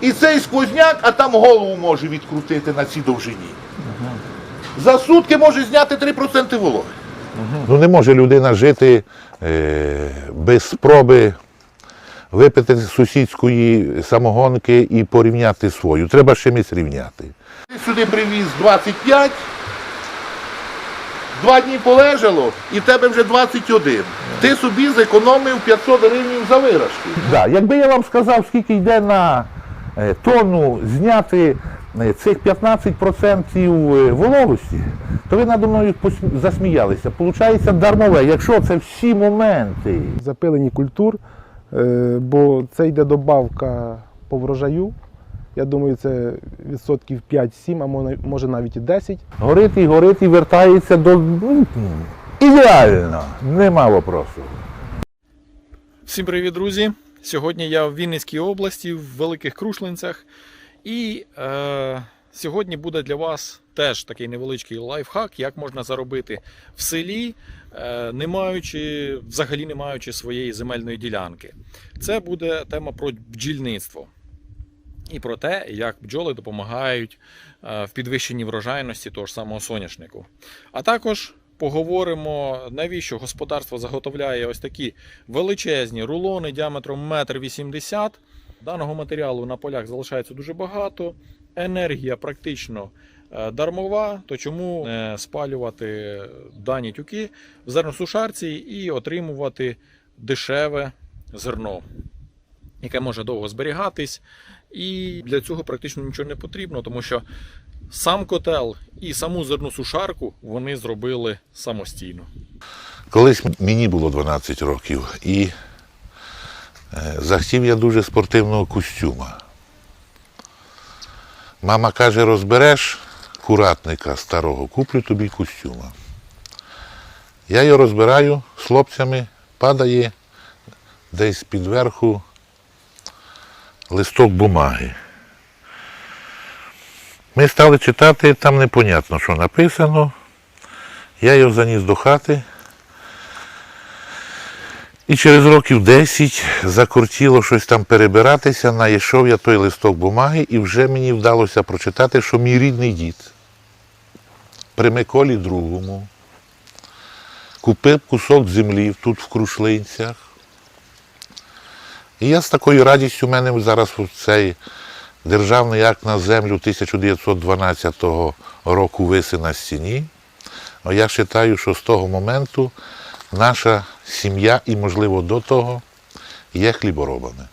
І цей сквозняк, а там голову може відкрутити на цій довжині. За сутки може зняти 3% вологи. Ну не може людина жити е, без спроби випити з сусідської самогонки і порівняти свою. Треба з чимось рівняти. Ти сюди привіз 25, два дні полежало, і в тебе вже 21. Ти собі зекономив 500 гривень за виражки. Да, якби я вам сказав, скільки йде на тонну зняти е, цих 15% вологості, то ви надо мною засміялися. Получається дармове, якщо це всі моменти. запилені культур, е, бо це йде добавка по врожаю. Я думаю, це відсотків 5-7, а може навіть і 10. Горить і горить і вертається до ну, ідеально, нема вопросу. Всім привіт, друзі! Сьогодні я в Вінницькій області, в Великих Крушлинцях. І е, сьогодні буде для вас теж такий невеличкий лайфхак, як можна заробити в селі, е, не маючи, взагалі не маючи своєї земельної ділянки. Це буде тема про бджільництво. І про те, як бджоли допомагають е, в підвищенні врожайності того ж самого соняшнику. А також поговоримо, навіщо господарство заготовляє ось такі величезні рулони діаметром 1,80 м. Даного матеріалу на полях залишається дуже багато. Енергія практично е, дармова, то чому не спалювати дані тюки в зерносушарці і отримувати дешеве зерно, яке може довго зберігатись. І для цього практично нічого не потрібно, тому що сам котел і саму зерну сушарку вони зробили самостійно. Колись мені було 12 років і е, захотів я дуже спортивного костюма. Мама каже, розбереш куратника старого, куплю тобі костюма. Я його розбираю з хлопцями, падає десь під верху листок бумаги. Ми стали читати, там непонятно, що написано. Я його заніс до хати. І через років 10 закортіло щось там перебиратися, знайшов я той листок бумаги, і вже мені вдалося прочитати, що мій рідний дід при Миколі другому купив кусок землі тут в Крушлинцях. І я з такою радістю в мене зараз цей державний акт на землю 1912 року виси на стіні. А я вважаю, що з того моменту наша сім'я і, можливо, до того є хліборобами.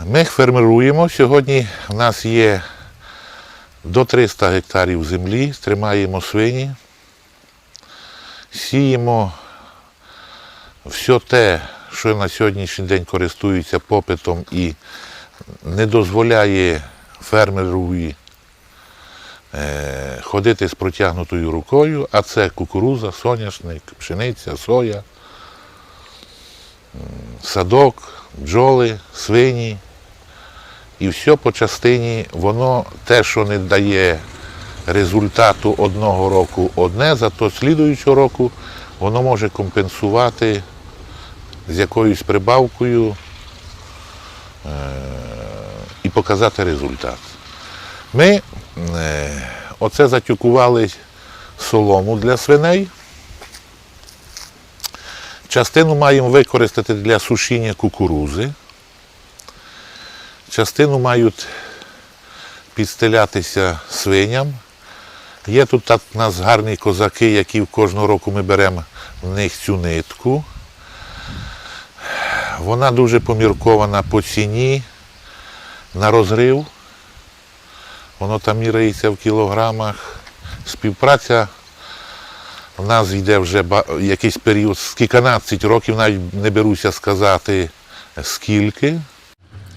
Ми фермеруємо. Сьогодні в нас є до 300 гектарів землі, тримаємо свині, сіємо все те, що на сьогоднішній день користується попитом і не дозволяє фермерові е, ходити з протягнутою рукою, а це кукуруза, соняшник, пшениця, соя, садок, бджоли, свині. І все по частині, воно те, що не дає результату одного року одне, зато слідуючого року воно може компенсувати з якоюсь прибавкою е, і показати результат. Ми е, оце затюкували солому для свиней. Частину маємо використати для сушіння кукурузи. Частину мають підстелятися свиням. Є тут так у нас гарні козаки, які кожного року ми беремо в них цю нитку. Вона дуже поміркована по ціні на розрив. Воно там міряється в кілограмах. Співпраця в нас йде вже якийсь період, з кільканадцять років, навіть не беруся сказати скільки.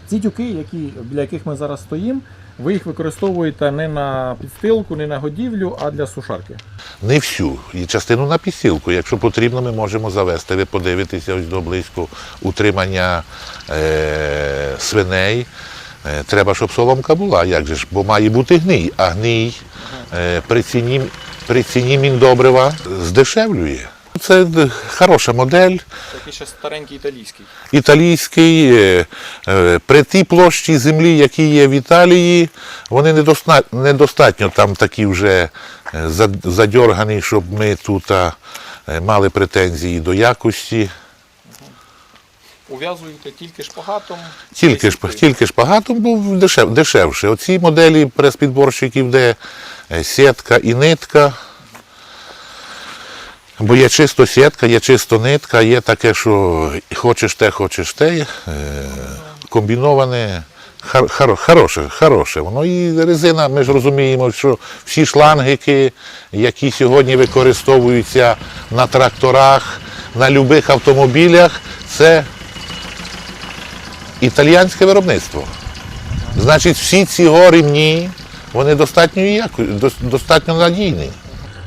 Ці тюки, які, для яких ми зараз стоїмо, ви їх використовуєте не на підстилку, не на годівлю, а для сушарки. Не всю, і частину на підсілку. Якщо потрібно, ми можемо завести. Ви подивитеся ось до близько утримання е, свиней. Е, треба, щоб соломка була, як же ж, бо має бути гній, а гній е, при ціні, при ціні міндобрива здешевлює. Це хороша модель. Такий ще старенький італійський. італійський. е, е, При тій площі землі, які є в Італії, вони недостатньо, там такі вже е, задьоргані, щоб ми тут мали претензії до якості. Ув'язуєте тільки шпагатом. Тільки, десь тільки шпагатом був дешев, дешевше. Оці моделі прес-підборщиків, де сітка і нитка. Бо є чисто сітка, є чисто нитка, є таке, що хочеш те, хочеш те. е, Комбіноване. Хар, хороше, хороше. Воно і резина, ми ж розуміємо, що всі шлангики, які сьогодні використовуються на тракторах, на будь-яких автомобілях, це італіянське виробництво. Значить, всі ці ремні, вони достатньо, достатньо надійні.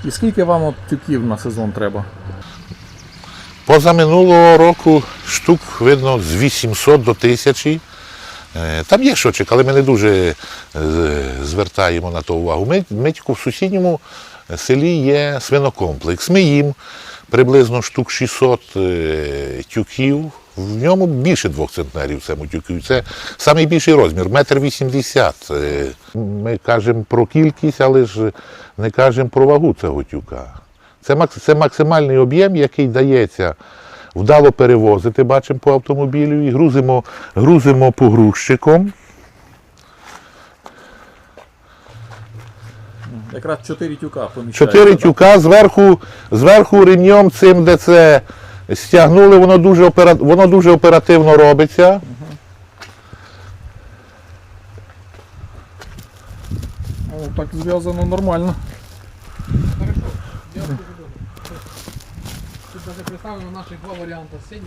І скільки вам от тюків на сезон треба? Поза минулого року штук видно з 800 до 1000. Е, Там є щочик, але ми не дуже е, звертаємо на то увагу. Ми, ми тільки в сусідньому селі є свинокомплекс. Ми їм приблизно штук 600 е, тюків. В ньому більше двох центнерів в цьому. Це найбільший розмір, метр вісімдесят. Е, Ми кажемо про кількість, але ж не кажемо про вагу цього тюка. Це, це максимальний об'єм, який дається вдало перевозити, бачимо по автомобілю, і грузимо, грузимо погрузчиком. Якраз 4 тюка поміщається. Чотири тюка зверху, зверху ремнем цим, де це стягнули, воно дуже, опера... воно дуже оперативно робиться. О, так зв'язано нормально. Тут даже представлено наших два варіанти синій,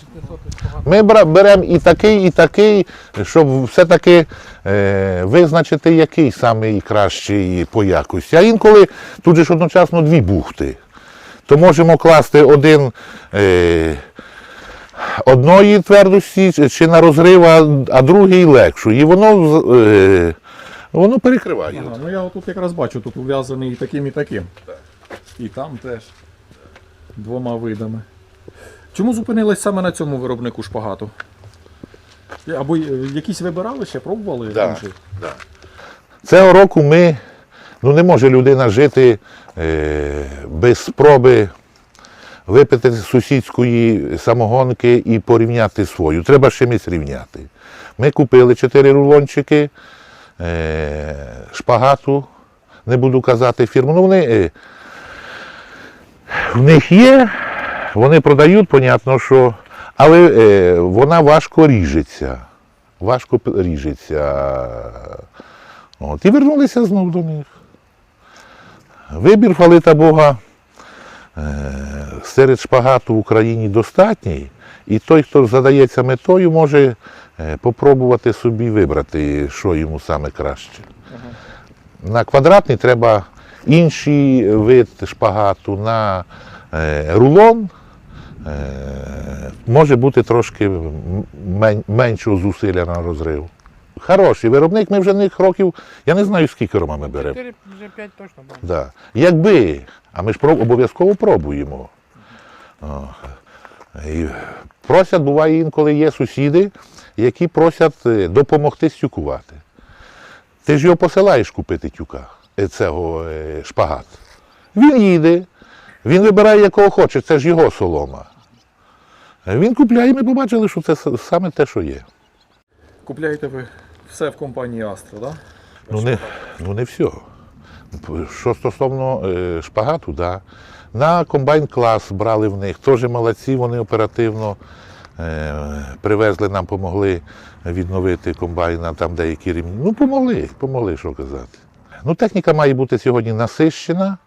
600 спогано. Ми беремо і такий, і такий, щоб все-таки е, визначити, який самий кращий по якості. А інколи тут же ж одночасно дві бухти. То можемо класти один е, одної твердості чи- на розрив, а, другий легшу. І воно, е, воно перекриває. Ага, ну я тут якраз бачу, тут ув'язаний і таким, і таким. І там теж. Двома видами. Чому зупинились саме на цьому виробнику шпагату? Або е, якісь вибирали ще, пробували? Да. інший? Цього року ми, ну не може людина жити без спроби випити сусідської самогонки і порівняти свою. Треба з чимось рівняти. Ми купили чотири рулончики е, шпагату, не буду казати фірму. Ну, вони, е, в них є, вони продають, понятно, що, але е, вона важко ріжеться. Важко ріжеться. От, і вернулися знову до них. Вибір хвалита Бога е, серед шпагату в Україні достатній, і той, хто задається метою, може е, попробувати собі вибрати, що йому саме краще. На квадратний треба інший вид шпагату, на е, рулон може бути трошки меншого зусилля на розрив. Хороший виробник, ми вже них років, я не знаю, скільки рома ми беремо. 4, вже 5 точно було. Да. Якби, а ми ж проб- обов'язково пробуємо. О. І просять, буває інколи є сусіди, які просять е, допомогти стюкувати. Ти ж його посилаєш купити тюка, е, цього е, шпагат. Він їде, він вибирає, якого хоче, це ж його солома. Він купляє, і ми побачили, що це саме те, що є. Купляєте ви все в компанії Astra, так? Ну не, ну не все. Що стосовно е, шпагату, да. на комбайн клас брали в них. Теж молодці, вони оперативно е, привезли нам, помогли відновити комбайна, там деякі рівні. Ну, помогли, помогли, що казати. Ну, техніка має бути сьогодні насищена.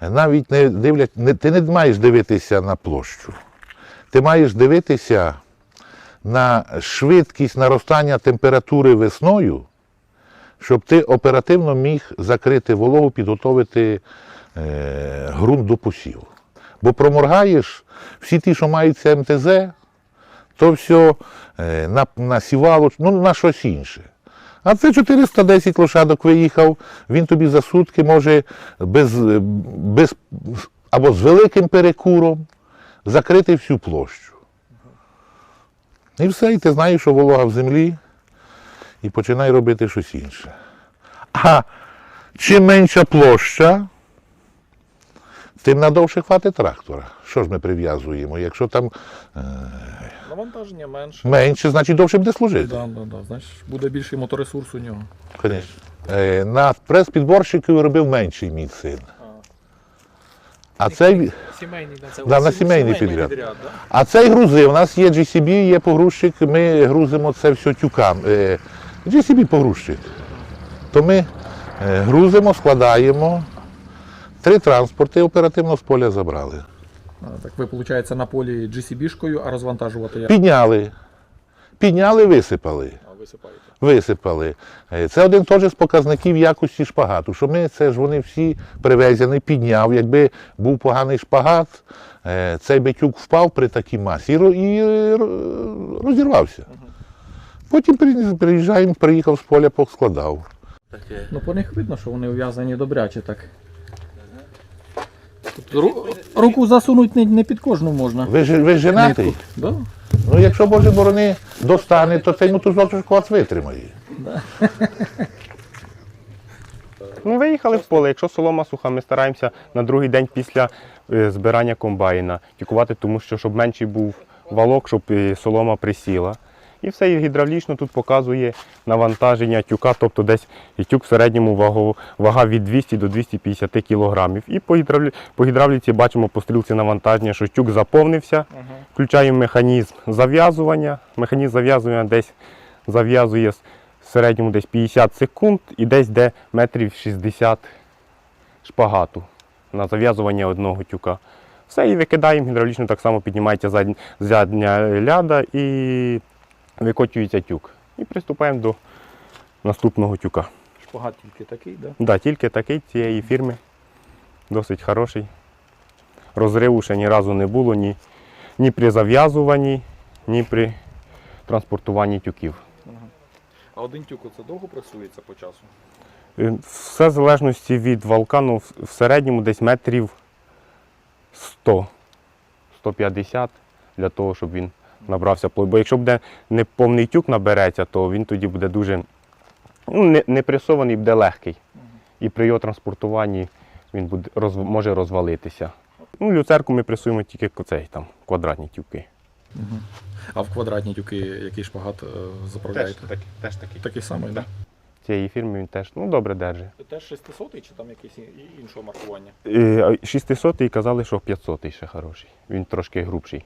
Навіть не дивлять, не, ти не маєш дивитися на площу. Ти маєш дивитися на швидкість наростання температури весною щоб ти оперативно міг закрити вологу, підготовити е, ґрунт до посіву. Бо проморгаєш всі ті, що мають МТЗ, то все е, на, на сівалоч, ну на щось інше. А це 410 лошадок виїхав, він тобі за сутки може без, без або з великим перекуром, закрити всю площу. І все, і ти знаєш, що волога в землі, і починай робити щось інше. А чим менша площа, тим надовше хватить трактора. Що ж ми прив'язуємо? Якщо там Навантаження менше. менше, значить довше буде служити. Да, да, да. Значить, буде більший моторесурс у нього. Конечно. Е, На прес-підборщиків робив менший мій син. А цей, Сімейний, да, це да, на сімейний сімейний підряд. да? А цей грузив. У нас є GCB, є погрузчик, ми грузимо це все тюкам. Е, GCB погрузчик. То ми е, грузимо, складаємо. Три транспорти оперативно з поля забрали. А, так ви, виходить, на полі GCB-шкою, а розвантажувати як? Підняли. Підняли, висипали. А, висипаєте. Висипали. Е, Це один теж з показників якості шпагату. Що ми це ж вони всі привезені, підняв. Якби був поганий шпагат, е, цей битюк впав при такій масі і е, ро- розірвався. Потім приїжджаємо, приїхав з поля, поскладав. Ну по них видно, що вони ув'язані добряче так. Тобто, ру- руку засунути не, під кожну можна. Ви, ж- ви женатий? Да? Ну, якщо Боже борони достане, то цей мотузок ж вас витримає. Ми виїхали в поле. Якщо солома суха, ми стараємося на другий день після е, збирання комбайна тікувати, тому що щоб менший був валок, щоб е, солома присіла. І все і гідравлічно тут показує навантаження тюка, тобто десь тюк в середньому вагу, вага від 200 до 250 кілограмів. І по, гідравлі, по гідравліці бачимо по стрілці навантаження, що тюк заповнився. Включаємо механізм зав'язування. Механізм зав'язування десь зав'язує в середньому десь 50 секунд і десь де метрів 60 шпагату на зав'язування одного тюка. Все, і викидаємо гідравлічно, так само піднімається задня ляда і викочується тюк. І приступаємо до наступного тюка. Шпагат тільки такий, да? Да, тільки такий цієї фірми. Досить хороший. Розриву ще ні разу не було ні, ні при зав'язуванні, ні при транспортуванні тюків. А один тюк це довго працюється по часу? Е, Все в залежності від вулкану в- в середньому десь метрів 100, 150 для того, щоб він набрався плоть. Бо якщо буде не повний тюк набереться, то він тоді буде дуже ну, не, не пресований, буде легкий. І при його транспортуванні він буде, роз, може розвалитися. Ну, люцерку ми пресуємо тільки цей, там, квадратні тюки. А в квадратні тюки який шпагат е, заправляєте? теж такий. Такий самий, так? Цієї фірми він теж ну, добре держить. Теж 600 чи там якийсь іншого маркування? Е, 600 і казали, що 500 ще хороший. Він трошки грубший.